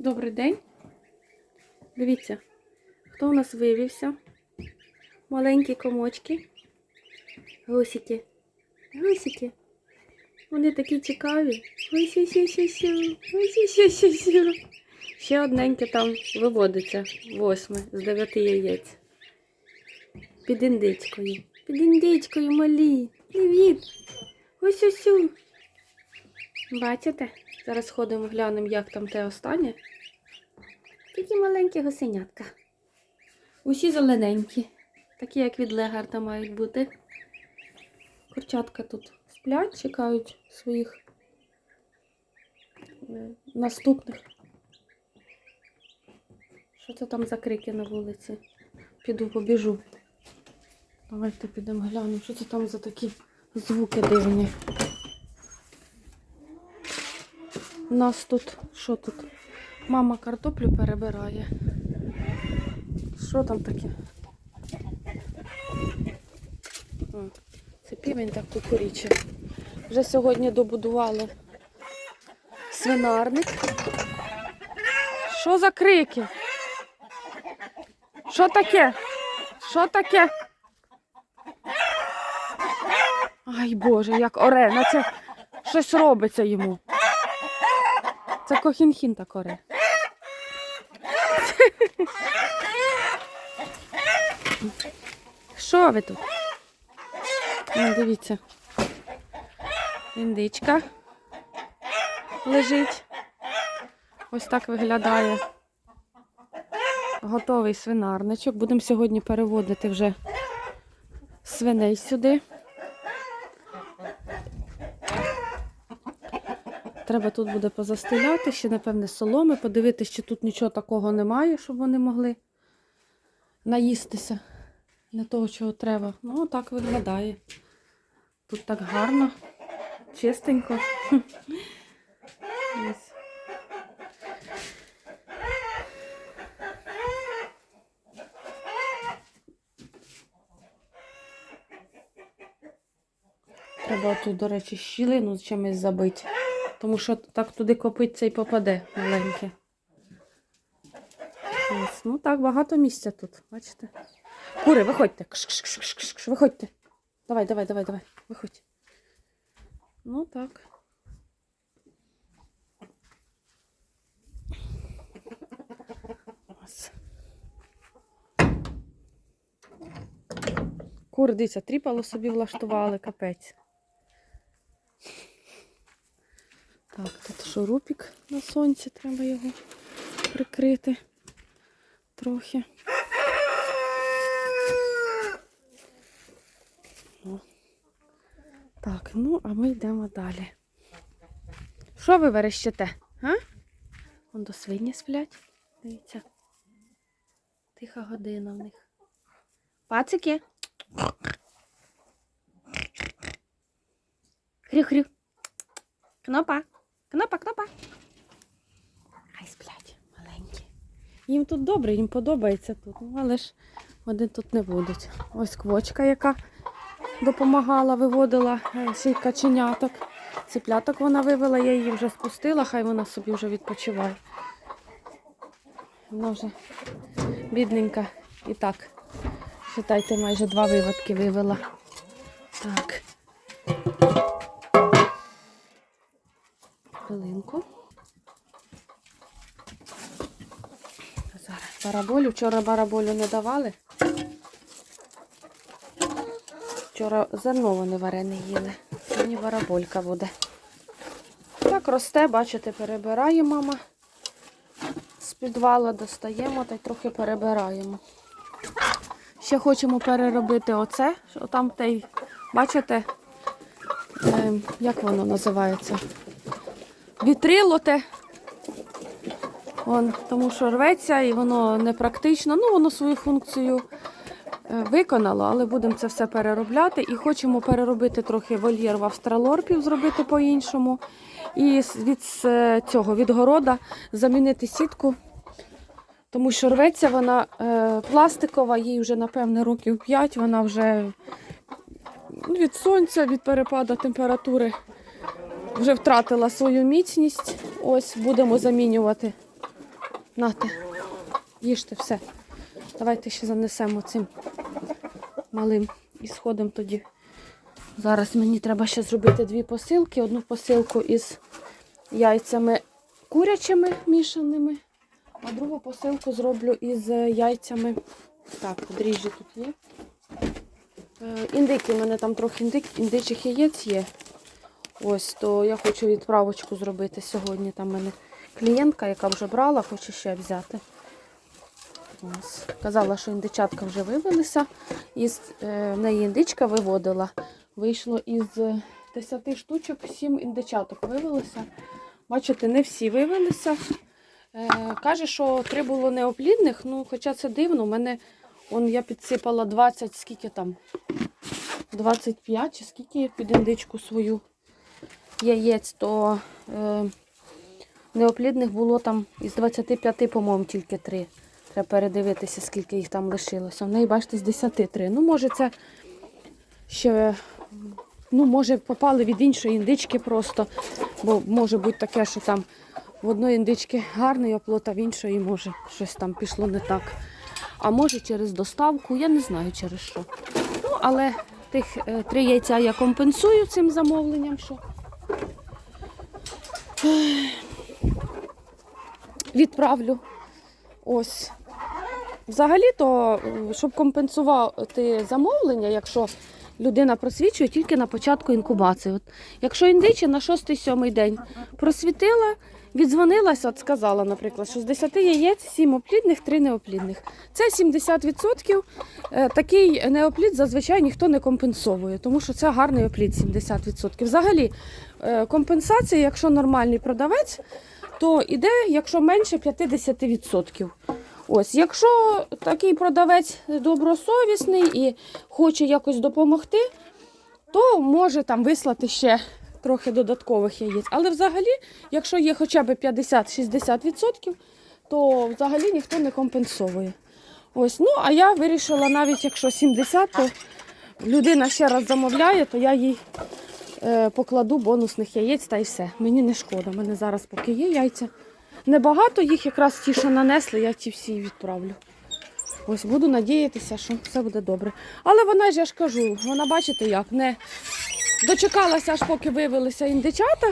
Добрий день. Дивіться, хто у нас вивівся? Маленькі комочки. Гусики. Гусики. Вони такі цікаві. Ще одненьке там виводиться. Восьме з дев'яти яєць. Під індичкою. Під індичкою малі. Привіт. Ось-усю. Бачите? Зараз сходимо, глянемо, як там те останнє. Такі маленькі гусенятка. Усі зелененькі, такі, як від легарта мають бути. Курчатка тут сплять, чекають своїх е, наступних. Що це там за крики на вулиці? Піду побіжу. Давайте підемо глянемо, що це там за такі звуки дивні. У нас тут, що тут? Мама картоплю перебирає. Що там таке? Це півень так кукуріче. Вже сьогодні добудували свинарник. Що за крики? Що таке? Що таке? Ай Боже, як оре, наче щось робиться йому. Це кохінхін так оре. Що ви тут? Ну, дивіться. Індичка лежить. Ось так виглядає. Готовий свинарничок. Будемо сьогодні переводити вже свиней сюди. Треба тут буде позастеляти, ще, напевне, соломи, подивитися, чи тут нічого такого немає, щоб вони могли наїстися. Не того, чого треба. Ну, так виглядає. Тут так гарно, чистенько. Треба тут, до речі, щілину чимось забити. Тому що так туди копиться і попаде маленьке. Ось, ну так, багато місця тут, бачите? Кури, виходьте. Кш-кш-кш-кш-кш, Виходьте. Давай, давай, давай, давай. Виходь. Ну так. Ось. Кури, дивіться, тріпало собі влаштували, капець. Так, тут шурупік на сонці, треба його прикрити трохи. О. Так, ну, а ми йдемо далі. Що ви верещите? А? Вон до свині сплять. Дивіться. Тиха година в них. Пацики. Хрю-хрю. Кнопа. Кнопа, кнопа. Хай сплять, маленькі. Їм тут добре, їм подобається тут. Ну, але ж вони тут не будуть. Ось квочка, яка допомагала, виводила е, цих каченяток. Ципляток вона вивела, я її вже спустила, хай вона собі вже відпочиває. Вона вже бідненька і так. Вважайте, майже два виводки вивела. Так. Хвилинку. Зараз бараболю. Вчора бараболю не давали. Вчора зерно вони варене їли. Сьогодні бараболька буде. Так росте, бачите, перебирає мама. З підвала достаємо та й трохи перебираємо. Ще хочемо переробити оце, що там бачите, е, як воно називається? Вітрило те. Вон, тому що рветься і воно непрактично. Ну, воно свою функцію е, виконало, але будемо це все переробляти. І хочемо переробити трохи вольєр в австралорпів, зробити по-іншому. І від с- цього відгорода замінити сітку. Тому що рветься вона е, пластикова, їй вже, напевне, років 5, вона вже від сонця, від перепаду температури вже втратила свою міцність. Ось будемо замінювати Нате, їжте все. Давайте ще занесемо цим малим і сходимо тоді. Зараз мені треба ще зробити дві посилки. Одну посилку із яйцями курячими мішаними, а другу посилку зроблю із яйцями. Так, дріжджі тут є. Е, Індики, у мене там трохи індик, індичих яєць є. Ось, то я хочу відправочку зробити сьогодні. Там в мене клієнтка, яка вже брала, хоче ще взяти. Ось. Казала, що індичатка вже вивелися. Із е, неї індичка виводила. Вийшло із е, 10 штучок, 7 індичаток вивелося. Бачите, не всі вивелися. Е, каже, що три було неоплідних, ну, хоча це дивно. У мене он, я підсипала 20, скільки там? 25 чи скільки я під індичку свою яєць, то е, неоплідних було там із 25, по-моєму, тільки 3. Треба передивитися, скільки їх там лишилося. В неї, бачите, з 10 3. Ну, може, це ще, ну, може, попали від іншої індички просто. Бо може бути таке, що там в одної індички гарний оплот, а в іншої може щось там пішло не так. А може через доставку, я не знаю через що. Ну, але тих е, три яйця я компенсую цим замовленням, що відправлю. Ось. Взагалі-то, щоб компенсувати замовлення, якщо людина просвічує тільки на початку інкубації. От, якщо індичі на 6-7 день просвітила, віддзвонилася, от сказала, наприклад, що з 10 яєць 7 оплідних, 3 неоплідних. Це 70%. Е, Такий неоплід зазвичай ніхто не компенсовує, тому що це гарний оплід 70%. Взагалі, е, компенсація, якщо нормальний продавець, то іде, якщо менше 50%. Ось, якщо такий продавець добросовісний і хоче якось допомогти, то може там вислати ще трохи додаткових яєць. Але взагалі, якщо є хоча б 50-60%, то взагалі ніхто не компенсовує. Ось, ну, а я вирішила, навіть якщо 70, то людина ще раз замовляє, то я їй е, покладу бонусних яєць та й все. Мені не шкода. У мене зараз поки є яйця. Небагато їх якраз ті, що нанесли, я ті всі відправлю. Ось буду надіятися, що все буде добре. Але вона ж я ж кажу, вона бачите як, не дочекалася, аж поки виявилися індичата.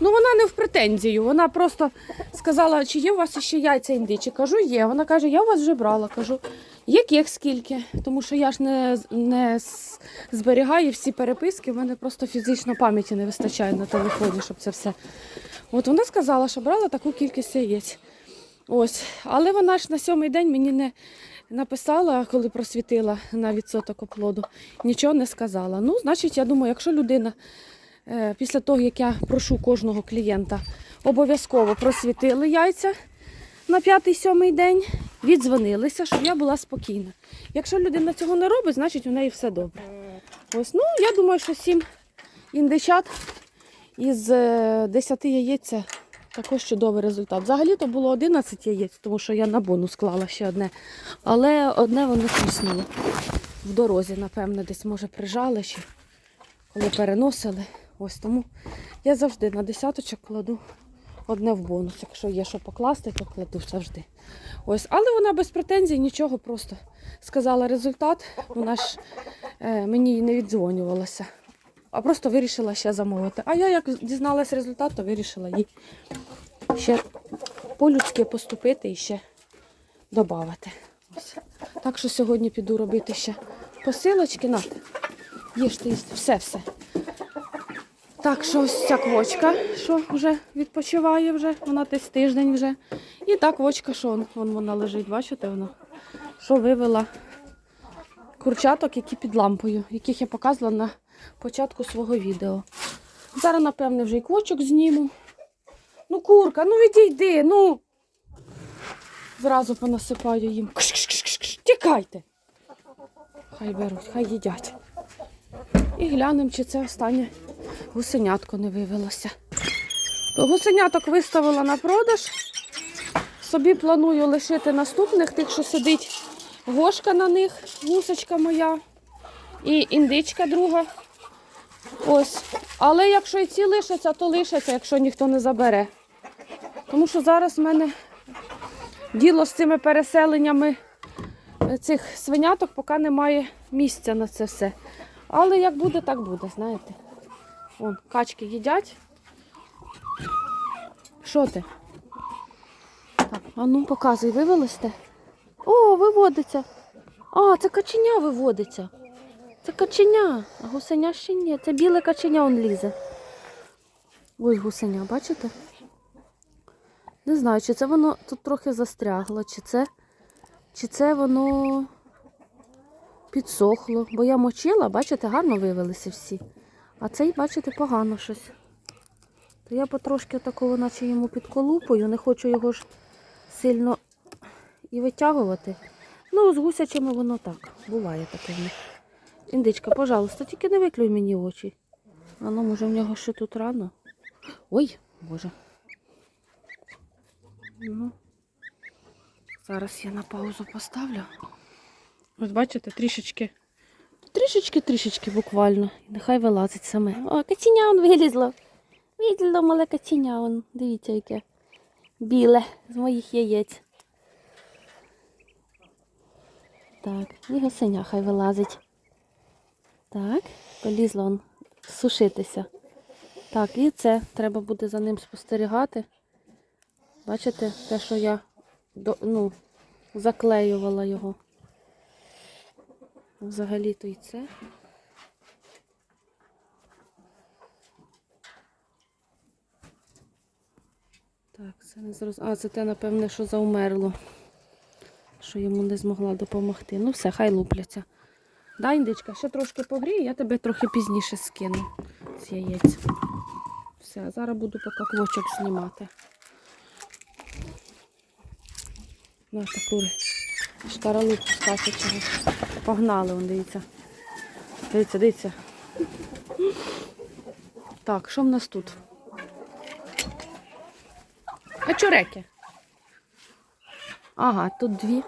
Ну вона не в претензію. Вона просто сказала, чи є у вас ще яйця індичі. Кажу, є. Вона каже, я у вас вже брала. Кажу, яких скільки? Тому що я ж не, не зберігаю всі переписки, в мене просто фізично пам'яті не вистачає на телефоні, щоб це все. От вона сказала, що брала таку кількість яєць. Ось. Але вона ж на сьомий день мені не написала, коли просвітила на відсоток оплоду, нічого не сказала. Ну, значить, я думаю, якщо людина е, після того, як я прошу кожного клієнта, обов'язково просвітили яйця на п'ятий-сьомий день, віддзвонилися, щоб я була спокійна. Якщо людина цього не робить, значить у неї все добре. Ось, ну, я думаю, що сім індичат із е, 10 яєць це також чудовий результат. Взагалі то було 11 яєць, тому що я на бонус склала ще одне. Але одне воно тріснуло в дорозі, напевно, десь може прижали ще, коли переносили. Ось тому я завжди на десяточок кладу одне в бонус. Якщо є що покласти, то кладу завжди. Ось, але вона без претензій нічого просто сказала результат. Вона ж е, мені не віддзвонювалася а просто вирішила ще замовити. А я як дізналась результат, то вирішила їй ще по-людськи поступити і ще додати. Так що сьогодні піду робити ще посилочки. На, їжте, їсти, все-все. Так що ось ця квочка, що вже відпочиває вже, вона десь тиждень вже. І та квочка, що вон, вон вона лежить, бачите вона? Що вивела курчаток, які під лампою, яких я показувала на початку свого відео. Зараз, напевне, вже і квочок зніму. Ну, курка, ну відійди, ну. Зразу понасипаю їм. Кш-кш-кш-кш. Тікайте. Хай беруть, хай їдять. І глянемо, чи це останнє гусенятко не вивелося. Гусеняток виставила на продаж. Собі планую лишити наступних, тих, що сидить гошка на них, гусочка моя і індичка друга. Ось. Але якщо і ці лишаться, то лишаться, якщо ніхто не забере. Тому що зараз в мене діло з цими переселеннями е, цих свиняток, поки немає місця на це все. Але як буде, так буде, знаєте. Вон, качки їдять. Що ти? Так, а ну показуй, вивелись? О, виводиться. А, це каченя виводиться. Це каченя, а гусеня ще ні. Це біле каченя он лізе. Ось гусеня, бачите? Не знаю, чи це воно тут трохи застрягло, чи це, чи це воно підсохло. Бо я мочила, бачите, гарно вивелися всі. А цей, бачите, погано щось. То я потрошки такого, наче йому підколупую, не хочу його ж сильно і витягувати. Ну, з гусячими воно так. Буває таке в них. Індичка, пожалуйста, тільки не виклюй мені очі. А ну, може, в нього ще тут рано. Ой, боже. Ну, зараз я на паузу поставлю. Ось бачите, трішечки. Трішечки, трішечки буквально. Нехай вилазить саме. О, каченя он вилізло. Вилізло мале каченя, он. Дивіться, яке біле з моїх яєць. Так, і гусеня хай вилазить. Так, полізло он сушитися. Так, і це треба буде за ним спостерігати. Бачите, те, що я ну, заклеювала його. Взагалі-то і це. Так, це не зрозуміло. А, це те, напевне, що заумерло. Що йому не змогла допомогти. Ну все, хай лупляться. Да, індичка, ще трошки погрій, я тебе трохи пізніше скину з яєць. Все, зараз буду поки квочок знімати. На таку шкаралупу скачечого. Погнали, он, дивіться. Дивіться, дивіться. Так, що в нас тут? Качуреки. Ага, тут дві.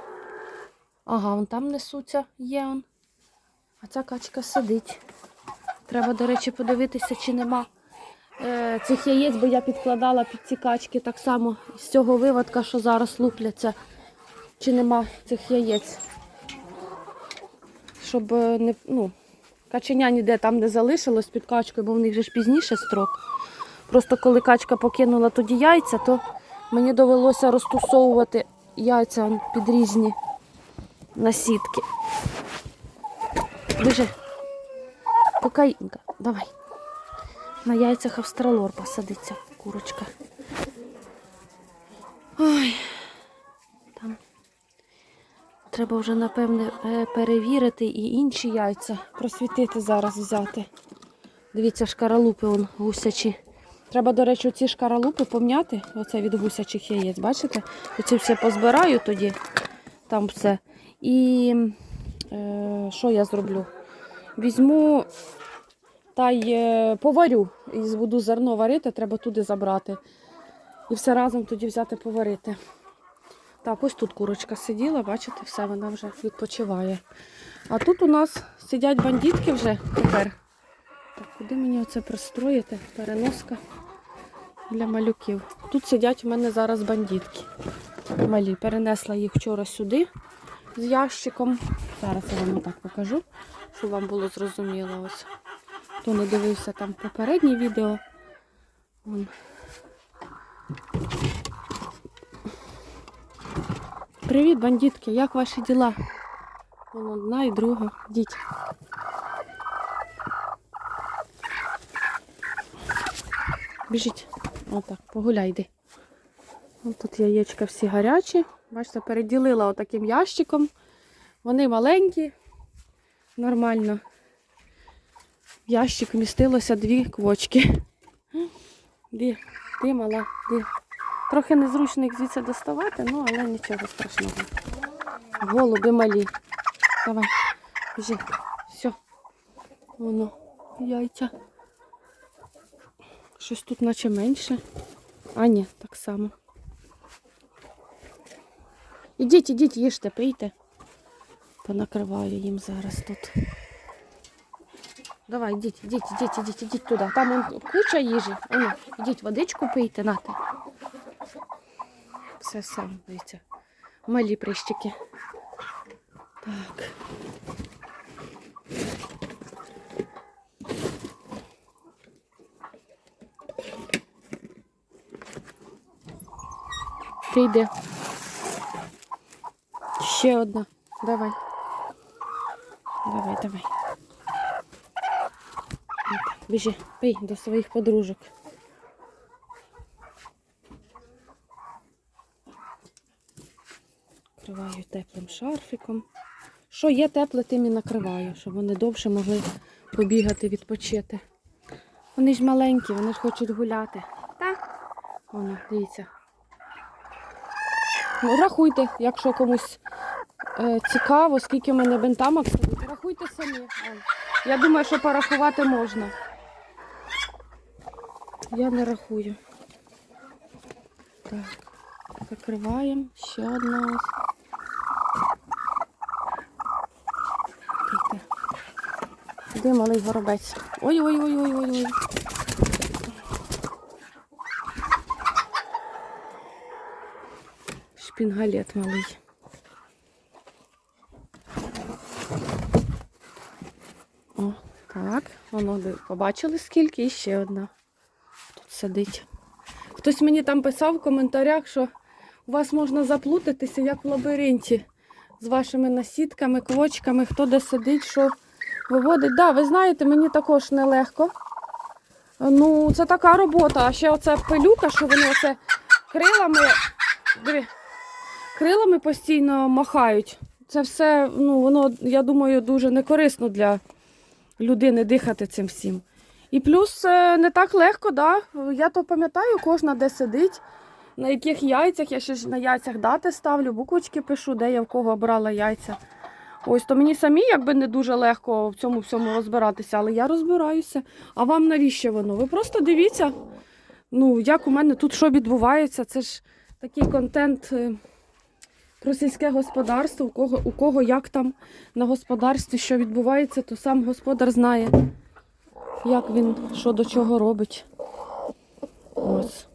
Ага, вон там несуться, є он. А ця качка сидить. Треба, до речі, подивитися, чи нема е, цих яєць, бо я підкладала під ці качки так само з цього виводка, що зараз лупляться, чи нема цих яєць. Щоб е, не, ну, каченя ніде там не залишилось під качкою, бо в них же ж пізніше строк. Просто коли качка покинула тоді яйця, то мені довелося розтусовувати яйця під різні насітки. Біжи. Кокаїнка, давай. На яйцях австралорпа садиться курочка. Ой. Там. Треба вже, напевне, е, перевірити і інші яйця просвітити зараз взяти. Дивіться, шкаралупи он гусячі. Треба, до речі, ці шкаралупи пом'яти, оце від гусячих яєць, бачите? Оці все позбираю тоді, там все. І що я зроблю? Візьму та й е, поварю. І буду зерно варити, треба туди забрати. І все разом тоді взяти поварити. Так, ось тут курочка сиділа, бачите, все, вона вже відпочиває. А тут у нас сидять бандитки вже тепер. Так, куди мені оце пристроїти? Переноска для малюків. Тут сидять у мене зараз бандитки. Малі. Перенесла їх вчора сюди з ящиком. Зараз я вам так покажу, щоб вам було зрозуміло. Ось. Хто не дивився там попереднє відео. Вон. Привіт, бандитки, як ваші діла? Вон одна і друга. Йдіть. Біжіть. Отак, погуляй, йди. Тут яєчка всі гарячі. Бачите, переділила отаким ящиком. Вони маленькі, нормально. В ящик вмістилося дві квочки. Де, де мала, де. Трохи незручно їх звідси доставати, ну але нічого страшного. Голуби малі. Давай, біжи. Все. Воно, яйця. Щось тут наче менше. А, ні, так само. Ідіть, ідіть, їжте, пийте. Понакриваю їм зараз тут. Давай, ідіть, ідіть, ідіть, ідіть, ідіть туди. Там он куча їжі. Оно, ідіть, водичку пийте, нате. Все, все, дивіться. Малі прищики. Так. Ти йди. Ще одна. Давай. Давай, давай. Біжи, пий до своїх подружок. Накриваю теплим шарфіком. Що є тепле, тим і накриваю, щоб вони довше могли побігати, відпочити. Вони ж маленькі, вони ж хочуть гуляти. Так? Воно, дивіться. Ну, рахуйте, якщо комусь цікаво, скільки в мене бентамок рахуйте самі. Я думаю, що порахувати можна. Я не рахую. Так, закриваємо. Ще одна. Де малий горобець? Ой-ой-ой-ой-ой-ой. Шпінгалет малий. О, так, воно побачили скільки і ще одна тут сидить. Хтось мені там писав в коментарях, що у вас можна заплутатися, як в лабіринті, з вашими насідками, квочками, хто де сидить, що виводить. Да, ви знаєте, мені також нелегко. Ну, це така робота. А ще оце пилюка, що вони оце крилами, диви, крилами постійно махають. Це все, ну, воно, я думаю, дуже некорисно для людини дихати цим всім. І плюс е, не так легко, да? я то пам'ятаю, кожна де сидить, на яких яйцях, я ще ж на яйцях дати ставлю, буквочки пишу, де я в кого брала яйця. Ось, то мені самі якби не дуже легко в цьому всьому розбиратися, але я розбираюся. А вам навіщо воно? Ви просто дивіться, ну, як у мене тут що відбувається. Це ж такий контент е, про сільське господарство, у кого, у кого як там на господарстві, що відбувається, то сам господар знає, як він що до чого робить. Ось.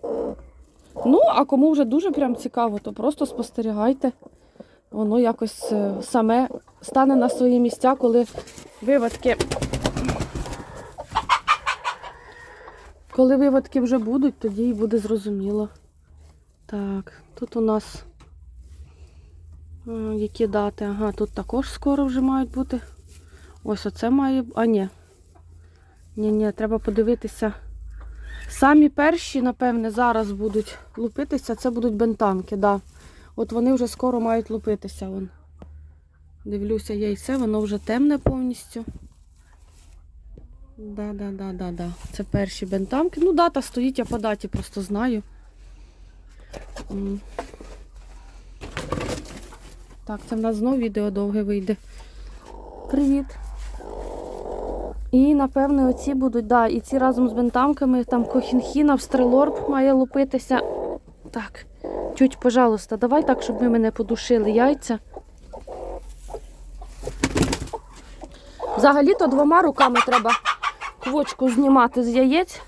Ну, а кому вже дуже прям цікаво, то просто спостерігайте. Воно якось е, саме стане на свої місця, коли виводки. Коли виводки вже будуть, тоді і буде зрозуміло. Так, тут у нас які дати? Ага, тут також скоро вже мають бути. Ось оце має. А, ні. Ні, ні, треба подивитися. Самі перші, напевне, зараз будуть лупитися, це будуть бентамки, да. От вони вже скоро мають лупитися. Вон. Дивлюся яйце, воно вже темне повністю. Да, да, да, да, да. Це перші бентамки. Ну, дата стоїть, я по даті просто знаю. Так, це в нас знову відео довге вийде. Привіт. І, напевне, оці будуть, да, і ці разом з бентамками, там кохінхіна, встрелорб має лупитися. Так, тють, пожалуйста, давай так, щоб ми мене подушили яйця. Взагалі-то двома руками треба квочку знімати з яєць.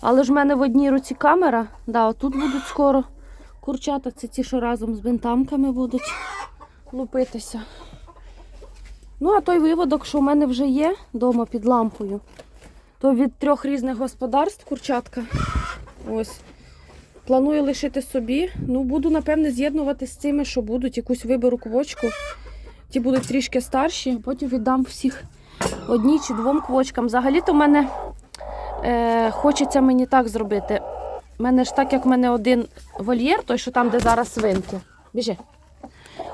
Але ж в мене в одній руці камера. Да, отут будуть скоро курчата. Це ті, що разом з бентамками будуть лупитися. Ну, а той виводок, що в мене вже є вдома під лампою, то від трьох різних господарств курчатка. Ось. Планую лишити собі. Ну, буду, напевне, з'єднувати з цими, що будуть якусь виберу квочку. Ті будуть трішки старші, потім віддам всіх одній чи двом квочкам. Взагалі-то в мене е, хочеться мені так зробити. У мене ж так, як в мене один вольєр, той, що там, де зараз свинки. Біжи.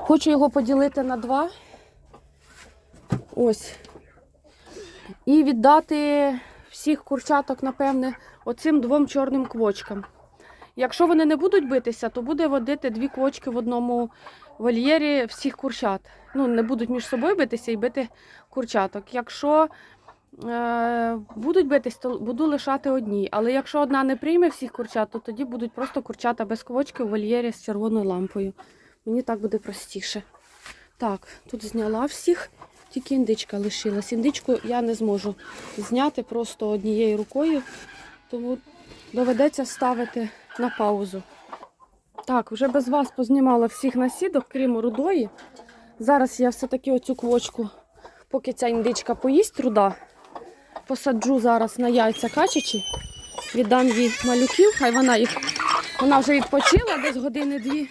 Хочу його поділити на два. Ось. І віддати всіх курчаток, напевне, оцим двом чорним квочкам. Якщо вони не будуть битися, то буде водити дві квочки в одному вольєрі всіх курчат. Ну, не будуть між собою битися і бити курчаток. Якщо е, будуть битись, то буду лишати одній. Але якщо одна не прийме всіх курчат, то тоді будуть просто курчата без квочки в вольєрі з червоною лампою. Мені так буде простіше. Так, тут зняла всіх, тільки індичка лишилась. Індичку я не зможу зняти просто однією рукою, тому доведеться ставити на паузу. Так, вже без вас познімала всіх насідок, крім рудої. Зараз я все-таки оцю квочку, поки ця індичка поїсть руда, посаджу зараз на яйця качачі, віддам їй малюків, хай вона їх. Вона вже відпочила десь години-дві.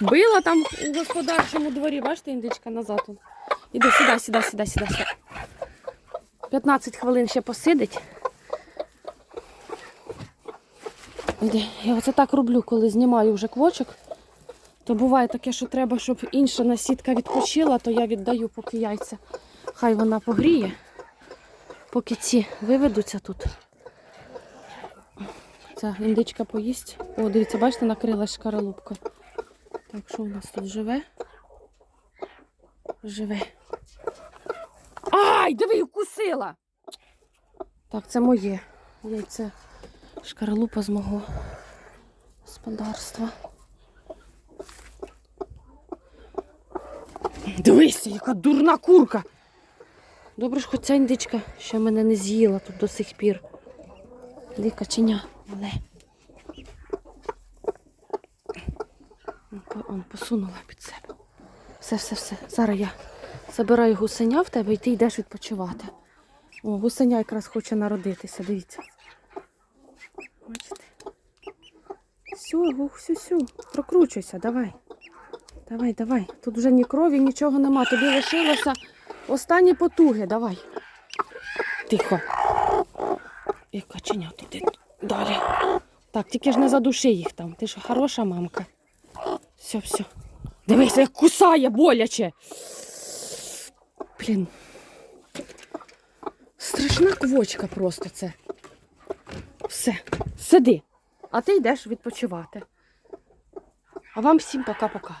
Била там у господарчому дворі. Бачите, індичка назад. Іди, сідай, сідай, сідай. сідай. 15 хвилин ще посидить. Іди. Я оце так роблю, коли знімаю вже квочок. То буває таке, що треба, щоб інша насідка відпочила, то я віддаю поки яйця. Хай вона погріє, поки ці виведуться тут. Ця індичка поїсть. О, дивіться, бачите, накрилась шкаралупка. Так, що у нас тут живе? Живе. Ай, диви, укусила! Так, це моє. Яйце шкаралупа з мого господарства. Дивися, яка дурна курка. Добре ж, хоч ця індичка ще мене не з'їла тут до сих пір. Де каченя, мале. Он посунула під себе. Все, все, все. Зараз я забираю гусеня в тебе і ти йдеш відпочивати. О, гусеня якраз хоче народитися, дивіться. Бачите? Все, гух, сю, сю. Прокручуйся, давай. Давай, давай. Тут вже ні крові, нічого нема. Тобі лишилося останні потуги. Давай. Тихо. І каченя туди далі. Так, тільки ж не задуши їх там. Ти ж хороша мамка. Все, все. Дивися, як кусає боляче. Блін. Страшна квочка просто це. Все, сиди. А ти йдеш відпочивати. А вам всім пока-пока.